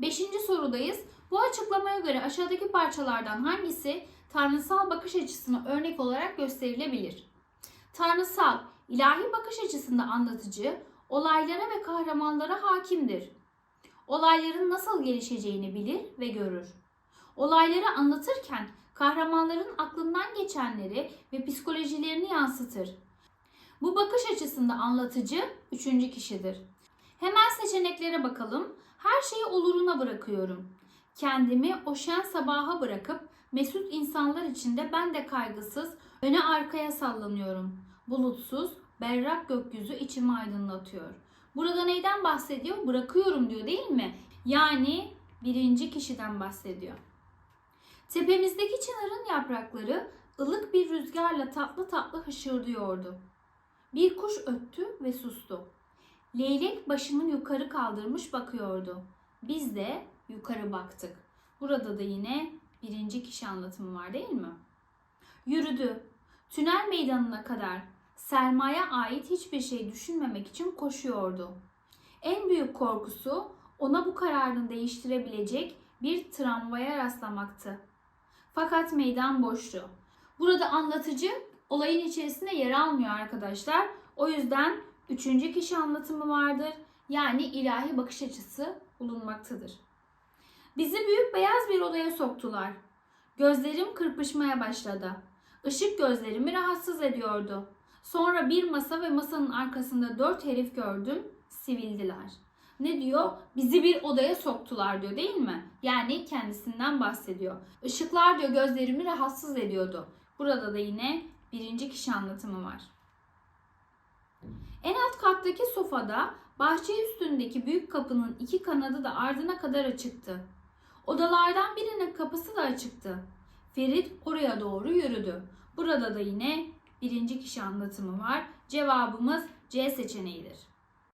Beşinci sorudayız. Bu açıklamaya göre aşağıdaki parçalardan hangisi tanrısal bakış açısına örnek olarak gösterilebilir? Tanrısal, ilahi bakış açısında anlatıcı, olaylara ve kahramanlara hakimdir. Olayların nasıl gelişeceğini bilir ve görür. Olayları anlatırken kahramanların aklından geçenleri ve psikolojilerini yansıtır. Bu bakış açısında anlatıcı üçüncü kişidir. Hemen seçeneklere bakalım. Her şeyi oluruna bırakıyorum. Kendimi o şen sabaha bırakıp mesut insanlar içinde ben de kaygısız öne arkaya sallanıyorum. Bulutsuz, berrak gökyüzü içimi aydınlatıyor. Burada neyden bahsediyor? Bırakıyorum diyor değil mi? Yani birinci kişiden bahsediyor. Tepemizdeki çınarın yaprakları ılık bir rüzgarla tatlı tatlı hışırdıyordu. Bir kuş öttü ve sustu. Leylek başını yukarı kaldırmış bakıyordu. Biz de yukarı baktık. Burada da yine birinci kişi anlatımı var değil mi? Yürüdü. Tünel meydanına kadar Selma'ya ait hiçbir şey düşünmemek için koşuyordu. En büyük korkusu ona bu kararını değiştirebilecek bir tramvaya rastlamaktı. Fakat meydan boştu. Burada anlatıcı olayın içerisinde yer almıyor arkadaşlar. O yüzden üçüncü kişi anlatımı vardır. Yani ilahi bakış açısı bulunmaktadır. Bizi büyük beyaz bir odaya soktular. Gözlerim kırpışmaya başladı. Işık gözlerimi rahatsız ediyordu. Sonra bir masa ve masanın arkasında dört herif gördüm. Sivildiler. Ne diyor? Bizi bir odaya soktular diyor değil mi? Yani kendisinden bahsediyor. Işıklar diyor gözlerimi rahatsız ediyordu. Burada da yine birinci kişi anlatımı var. En alt kattaki sofada bahçe üstündeki büyük kapının iki kanadı da ardına kadar açıktı. Odalardan birinin kapısı da açıktı. Ferit oraya doğru yürüdü. Burada da yine birinci kişi anlatımı var. Cevabımız C seçeneğidir.